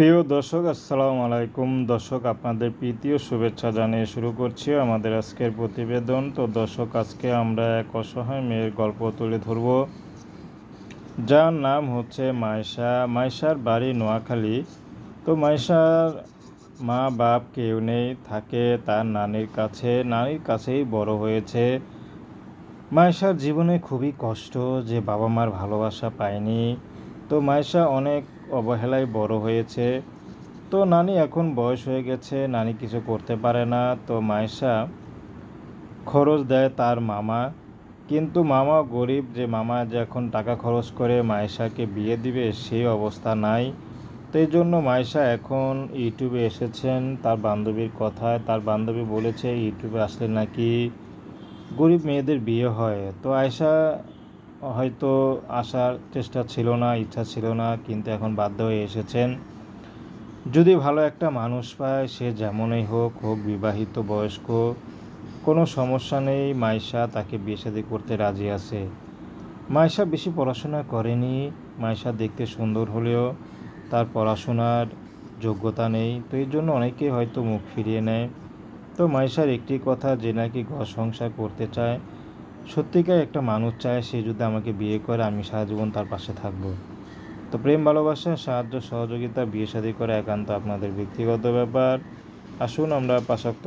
প্রিয় দর্শক, আসসালামু আলাইকুম। দর্শক, আপনাদের প্রীতি ও শুভেচ্ছা জানিয়ে শুরু করছি আমাদের আজকের প্রতিবেদন। তো দর্শক, আজকে আমরা এক অসহায় মেয়ের গল্প তুলে ধরব। যার নাম হচ্ছে মাইশা মাইশার বাড়ি নোয়াখালী। তো মাইশার মা বাপ কেউ নেই, থাকে তার নানির কাছে। নানির কাছেই বড় হয়েছে। মাইশার জীবনে খুবই কষ্ট যে বাবা মার ভালোবাসা পায়নি। তো মাইশা অনেক অবহেলায় বড় হয়েছে। তো নানি এখন বয়স হয়ে গেছে, নানি কিছু করতে পারে না। তো মায়েশা খরচ দেয় তার মামা। কিন্তু মামা গরিব, যে মামা যে এখন টাকা খরচ করে মায়েশাকে বিয়ে দিবে সেই অবস্থা নাই। তো এই জন্য মাইশা এখন ইউটিউবে এসেছেন, তার বান্ধবীর কথায়। তার বান্ধবী বলেছে, ইউটিউবে আসলে নাকি গরিব মেয়েদের বিয়ে হয়। তো আয়সা হয়তো আসার চেষ্টা ছিল না, ইচ্ছা ছিল না, কিন্তু এখন বাধ্য হয়ে এসেছেন। যদি ভালো একটা মানুষ পায়, সে যেমনই হোক হোক বিবাহিত, বয়স্ক, কোনো সমস্যা নেই মাইশা তাকে বিয়ে শাদী করতে রাজি আছে। মাইশা বেশি পড়াশোনা করেনি মাইশা দেখতে সুন্দর হলেও তার পড়াশোনার যোগ্যতা নেই, তো এই জন্য অনেকেই হয়তো মুখ ফিরিয়ে নেয়। তো মাইশার একটি কথা, যে নাকি ঘর সংসার করতে চায় সত্যিকার একটা মানুষ চায় সে যদি আমাকে বিয়ে করে, আমি সারা জীবন তার পাশে থাকব। তো প্রেম, ভালোবাসা, সাহায্য, সহযোগিতা বিয়ে শাদী করা একান্ত আপনাদের ব্যক্তিগত ব্যাপার। আসুন আমরা পাশাক্ত